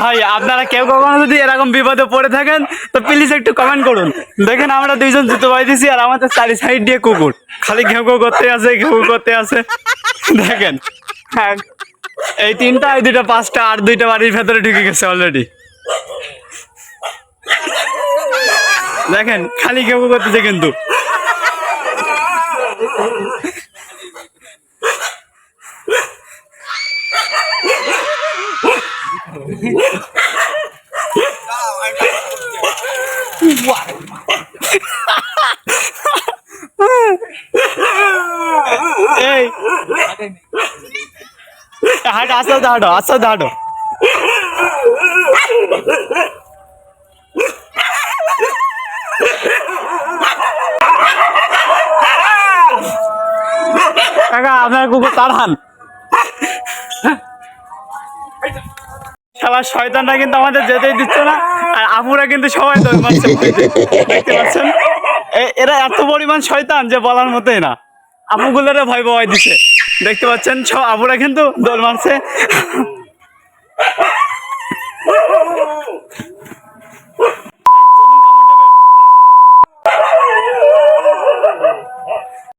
ভাই, আপনারা কেউ কখনো যদি এরকম বিপদে পড়ে থাকেন, তো প্লিজ একটু কমেন্ট করুন। দেখেন, আমরা দুইজন জুতো পাইতেছি আর আমাদের চারি সাইড দিয়ে কুকুর। খালি ঘেউ ঘেউ করতে আছে, ঘেউ করতে আছে। দেখেন হ্যাঁ এই তিনটা, এই দুইটা, পাঁচটা, আর দুইটা বাড়ির ভেতরে ঢুকে গেছে অলরেডি দেখেন, খালি ঘেউ করতেছে কিন্তু। এই হাঁটো আস্তে আস্তে হাঁটো আস্তে আস্তে হাঁটো কাকা আপনার কুকুর তাড়ান সালা শয়তানরা কিন্তু আমাদের যেতেই দিচ্ছে না, আর আমরা কিন্তু সবাই দৌড় মারছে দেখতে পাচ্ছেন? এরা এত পরিমাণ শয়তান যে বলার মতোই না। আমুগুলোরে ভয় ভয় দিচ্ছে দেখতে পাচ্ছেন সব আমরা কিন্তু দৌড় মারছে।